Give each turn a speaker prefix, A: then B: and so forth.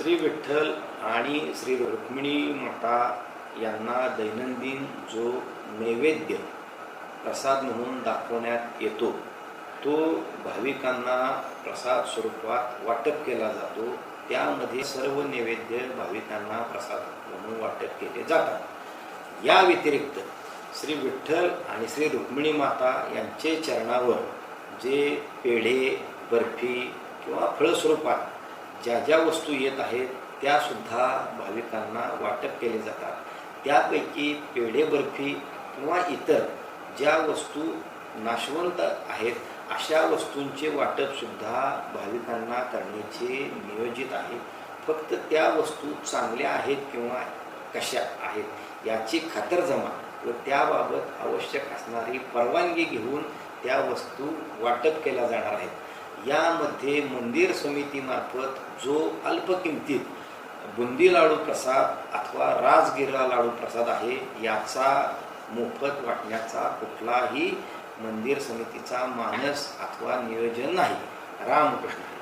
A: श्री विठ्ठल आणि श्री रुक्मिणी माता यांना दैनंदिन जो नैवेद्य प्रसाद म्हणून दाखवण्यात येतो तो भाविकांना प्रसाद स्वरूपात वाटप केला जातो. त्यामध्ये सर्व नैवेद्य भाविकांना प्रसाद म्हणून वाटप केले जातात. या व्यतिरिक्त श्री विठ्ठल आणि श्री रुक्मिणी माता यांचे चरणावर जे पेढे बर्फी किंवा फळस्वरूपात ज्या ज्या वस्तू येत आहेत त्यासुद्धा भाविकांना वाटप केले जातात. त्यापैकी पेढे बर्फी किंवा इतर ज्या वस्तू नाशवंत आहेत अशा वस्तूंचे वाटपसुद्धा भाविकांना करण्याचे नियोजित आहे. फक्त त्या वस्तू चांगल्या आहेत किंवा कशा आहेत याची खातरजमा व त्याबाबत आवश्यक असणारी परवानगी घेऊन त्या वस्तू वाटप केल्या जाणार आहेत. यामध्ये मंदिर समितीमार्फत जो अल्प किमतीत बुंदी लाडू प्रसाद अथवा राजगिरा लाडू प्रसाद आहे याचा मोफत वाटण्याचा कुठलाही मंदिर समितीचा मानस अथवा नियोजन नाही. रामकृष्ण.